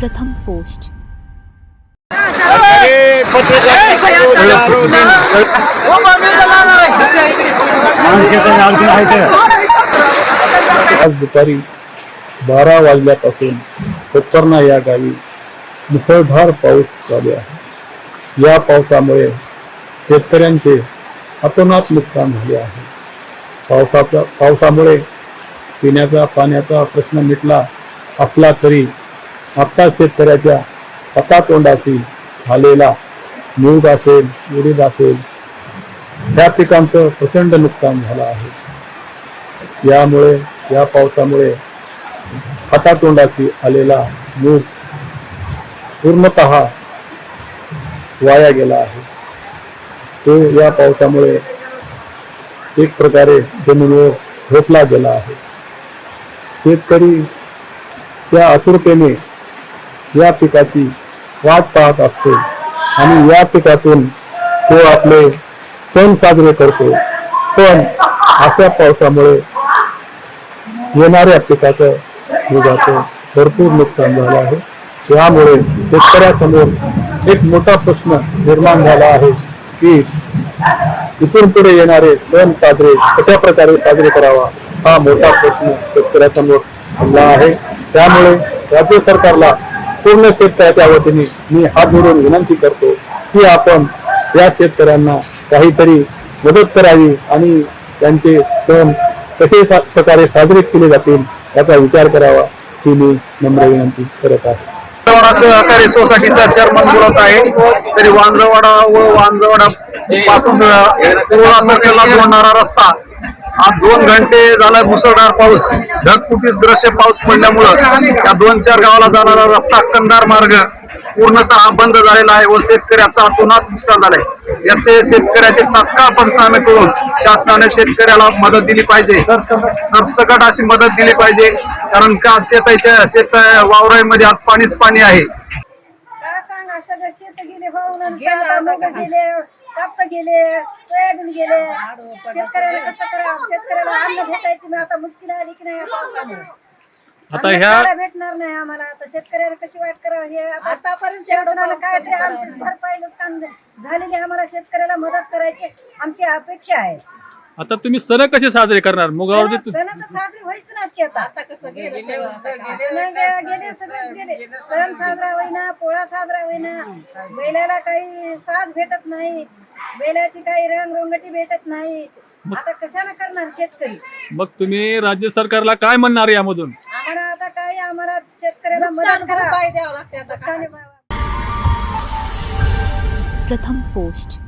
प्रथम पोस्ट. आज दुपारी बारा वाजल्यापासून कोकर्णा या गावी मुसळधार पाऊस चालू आहे. या पावसामुळे शेतकऱ्यांचे अतोनात नुकसान झाले आहे. पावसाचा पावसामुळे पिण्याचा पाण्याचा प्रश्न मिटला असला तरी आता शेतकऱ्याच्या हातातोंडाशी झालेला मूग असेल उडीद असेल त्या पिकांचं प्रचंड नुकसान झालं आहे. यामुळे या पावसामुळे हातातोंडाशी आलेला मूग पूर्णत वाया गेला आहे. तो या पावसामुळे एक प्रकारे जमिनीवर झोपला गेला आहे. शेतकरी त्या आतुरतेने या पिकाची वाट पाहत असतो. आणि या पिकातून तो आपले सण साजरे करतो. पण अशा पावसामुळे येणाऱ्या पिकाचं मुगाचं भरपूर नुकसान झालं आहे. त्यामुळे शेतकऱ्यासमोर एक मोठा प्रश्न निर्माण झाला आहे की इथून पुढे येणारे सण साजरे कशा प्रकारे साजरे करावा हा मोठा प्रश्न शेतकऱ्यासमोर आला आहे. त्यामुळे राज्य सरकारला पूर्ण शेतकऱ्याच्या वतीने मी हात जोडून विनंती करतो की आपण या शेतकऱ्यांना काहीतरी मदत करावी आणि त्यांचे सण कसे प्रकारे साजरे केले जातील याचा विचार करावा ही मी नम्र विनंती करत आहे. वांद्रवाडा सहकारी सोसायटीचा चेअरमन बोलत आहे. तरी वांद्रवाडा व वांद्रवाडा पासून पूर्णा सर्कलला जोडणारा रस्ता. आज दोन घंटे झाला मुसळधार पाऊस. ढगफुटीस दृश्य पाऊस पडल्यामुळं या दोन चार गावाला जाणारा रस्ता कंदार मार्ग. पूर्णतः बंद झालेला आहे व शेतकऱ्याचा अतोनात नुकसान झालंय. याचे शेतकऱ्याचे तात्काळ पंचनामे करून शासनाने शेतकऱ्याला मदत दिली पाहिजे. सरसकट अशी मदत दिली पाहिजे. कारण का शेताच्या शेत वावरामध्ये आज पाणीच पाणी आहे. सगळं शेत गेले गेले कापस गेले सोयाबीन गेले. शेतकऱ्याला कसं करा शेतकऱ्याला अन्न भेटायची आता मुश्किल आली की नाही आता ह्या- खायला भेटणार नाही आम्हाला. आता शेतकऱ्याला कशी वाट करावं हे आता आतापर्यंत शासनाला काय तरी आमची भरपाई नुकसान झालेली आम्हाला शेतकऱ्याला मदत करायची आमची अपेक्षा आहे. आता तुम्ही सण कसे साजरे करणार? मुगावरती सण सण तर साजरी व्हायच ना की आता. आता कसं गेले गेले सगळेच गेले. सण साजरा होईना पोळा साजरा होईना. बैलाला काही साज भेटत नाही. बैलाची काही रंग रंगटी भेटत नाही. आता कशाला करणार शेतकरी? मग तुम्ही राज्य सरकारला काय म्हणणार यामधून? काही आम्हाला शेतकऱ्याला मदत करा. द्यावं लागते आता. प्रथम पोस्ट.